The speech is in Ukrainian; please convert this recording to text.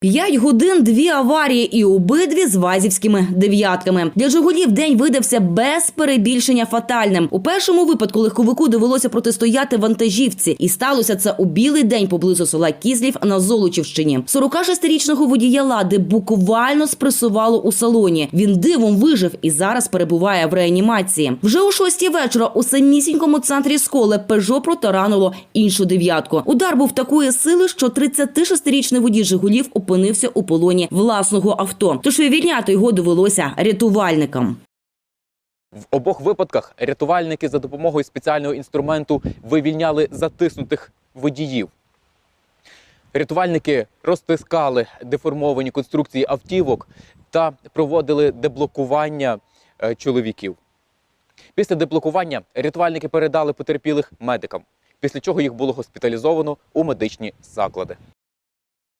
П'ять годин, дві аварії і обидві з вазівськими дев'ятками. Для Жигулів день видався без перебільшення фатальним. У першому випадку легковику довелося протистояти вантажівці, і сталося це у білий день поблизу села Кізлів на Золочівщині. 46-річного водія лади буквально спресувало у салоні. Він дивом вижив і зараз перебуває в реанімації. Вже о шостій вечора у самісінькому центрі сколи Пежо протарануло іншу дев'ятку. Удар був такої сили, що 36-річний водій Жигулів опинився у полоні власного авто. Тож вивільняти його довелося рятувальникам. В обох випадках рятувальники за допомогою спеціального інструменту вивільняли затиснутих водіїв. Рятувальники розтискали деформовані конструкції автівок та проводили деблокування е, чоловіків. Після деблокування рятувальники передали потерпілих медикам, після чого їх було госпіталізовано у медичні заклади.